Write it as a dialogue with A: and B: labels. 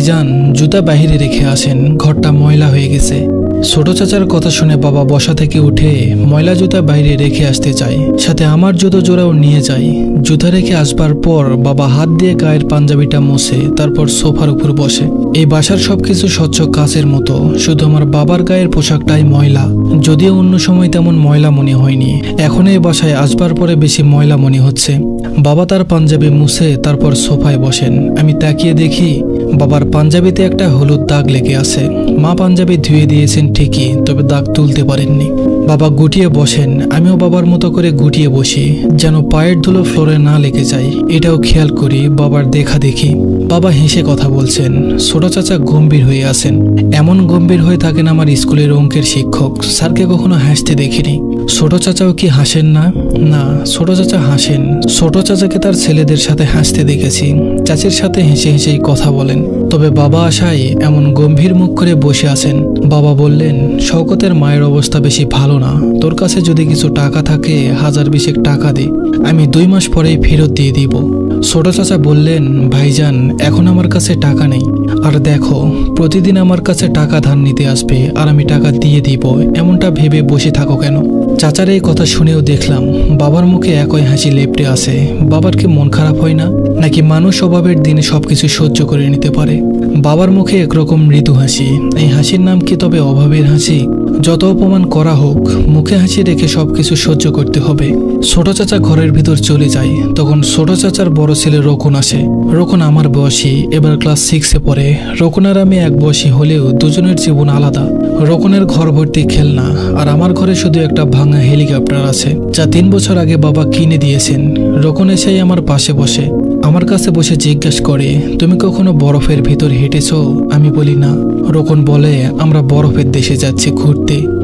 A: ভাইজান জুতা বাহিরে রেখে আসেন ঘরটা ময়লা হয়ে গেছে। ছোট চাচার কথা শুনে বাবা বসা থেকে উঠে ময়লা জুতা বাইরে রেখে আসতে চায়। সাথে আমার জুতো জোড়াও নিয়ে যায়। জুতা রেখে আসবার পর বাবা হাত দিয়ে গায়ের পাঞ্জাবিটা মোছে, তারপর সোফার উপর বসে। এই বাসার সবকিছু স্বচ্ছ কাচের মতো, শুধু আমার বাবার গায়ের পোশাকটাই ময়লা। যদিও অন্য সময় তেমন ময়লা মনে হয়নি। এখন এই বাসায় আসবার পরে বেশি ময়লা মনে হচ্ছে। বাবা তার পাঞ্জাবি মুছে, তারপর সোফায় বসেন। আমি তাকিয়ে দেখি বাবার পাঞ্জাবিতে একটা হলুদ দাগ লেগে আছে। মা পাঞ্জাবি ধুয়ে দিয়েছেন ঠিকই, তবে দাগ তুলতে পারেননি। বাবা গুটিয়ে বসেন, আমিও বাবার মতো করে গুটিয়ে বসি, যেন পায়ের ধুলো ফ্লোরে না লেগে যায়। এটাও খেয়াল করি, বাবার দেখা দেখি। বাবা হেসে কথা বলছেন, ছোট চাচা গম্ভীর হয়ে আছেন। এমন গম্ভীর হয়ে থাকেন আমার স্কুলের অঙ্কের শিক্ষক। স্যারকে কখনো হাসতে দেখিনি। ছোট চাচাও কি হাসেন না? না, ছোট চাচা হাসেন। ছোট চাচাকে তার ছেলেদের সাথে হাসতে দেখেছি। চাচির সাথে হেসে হেসেই কথা বলেন। তবে বাবা আশায় এমন গম্ভীর মুখ করে বসে আছেন। বাবা বললেন, শওকতের মায়ের অবস্থা বেশি ভালো না। তোর কাছে যদি কিছু টাকা থাকে, হাজার বিশেক টাকা দে। আমি দুই মাস পরেই ফেরত দিয়ে দিব। ছোট চাচা বললেন, ভাইজান, এখন আমার কাছে টাকা নেই। আর দেখো, প্রতিদিন আমার কাছে টাকা ধার নিতে আসবে আর আমি টাকা দিয়ে দিব, এমনটা ভেবে বসে থাকো কেন? চাচার এই কথা শুনেও দেখলাম, বাবার মুখে একই হাসি লেপটে আসে বাবার কি মন খারাপ হয় না? নাকি মানুষ অভাবের দিনে সবকিছু সহ্য করে নিতে পারে? বাবার মুখে একরকম মৃদু হাসি। এই হাসির নাম কি তবে অভাবের হাসি? যত অপমান করা হোক, মুখে হাসি রেখে সবকিছু সহ্য করতে হবে। ছোট চাচা ঘরের ভিতর চলে যায়, তখন ছোট চাচার বড় ছেলে রকুন আসে। রকুন আমার বয়সী, এবার ক্লাস সিক্সে পড়ে। রকুন আর আমি এক বয়সী হলেও দুজনের জীবন আলাদা। রকনের ঘর ভর্তি খেলনা আর আমার ঘরে শুধু একটা ভাঙা হেলিকপ্টার আছে, যা তিন বছর আগে বাবা কিনে দিয়েছেন। রকন এসেই আমার পাশে বসে। আমার কাছে বসে জিজ্ঞেস করে, তুমি কখনো বরফের ভিতর হেঁটেছ? আমি বলি, না। রোকন বলে, আমরা বরফের দেশে যাচ্ছি ঘুরতে।